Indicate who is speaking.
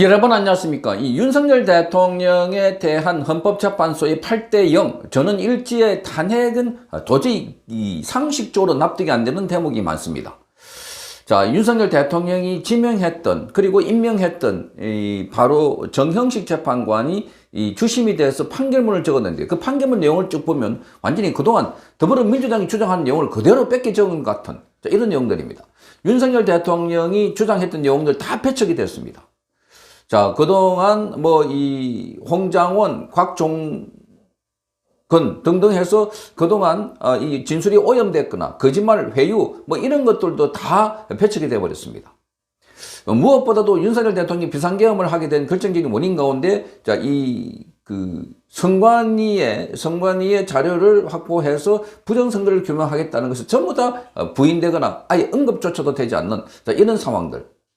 Speaker 1: 여러분 안녕하십니까. 이 윤석열 대통령에 대한 헌법재판소의 8대 0. 저는 일지의 탄핵은 도저히 이 상식적으로 납득이 안 되는 대목이 많습니다. 자, 윤석열 대통령이 지명했던, 그리고 임명했던, 이, 바로 정형식 재판관이 이 주심이 돼서 판결문을 적었는데, 그 판결문 내용을 쭉 보면 완전히 그동안 더불어민주당이 주장하는 내용을 그대로 뺏겨 적은 것 같은, 자, 이런 내용들입니다. 윤석열 대통령이 주장했던 내용들 다 배척이 됐습니다. 자, 그동안 뭐 이 홍장원, 곽종건 등등 해서 그동안 어, 이 진술이 오염됐거나 거짓말, 회유 뭐 이런 것들도 다 배척이 돼 버렸습니다. 어, 무엇보다도 윤석열 대통령이 비상계엄을 하게 된 결정적인 원인 가운데 자, 이 그 선관위의 선관위의 자료를 확보해서 부정선거를 규명하겠다는 것을 전부 다 어, 부인되거나 아예 언급조차도 되지 않는 자, 이런 상황들.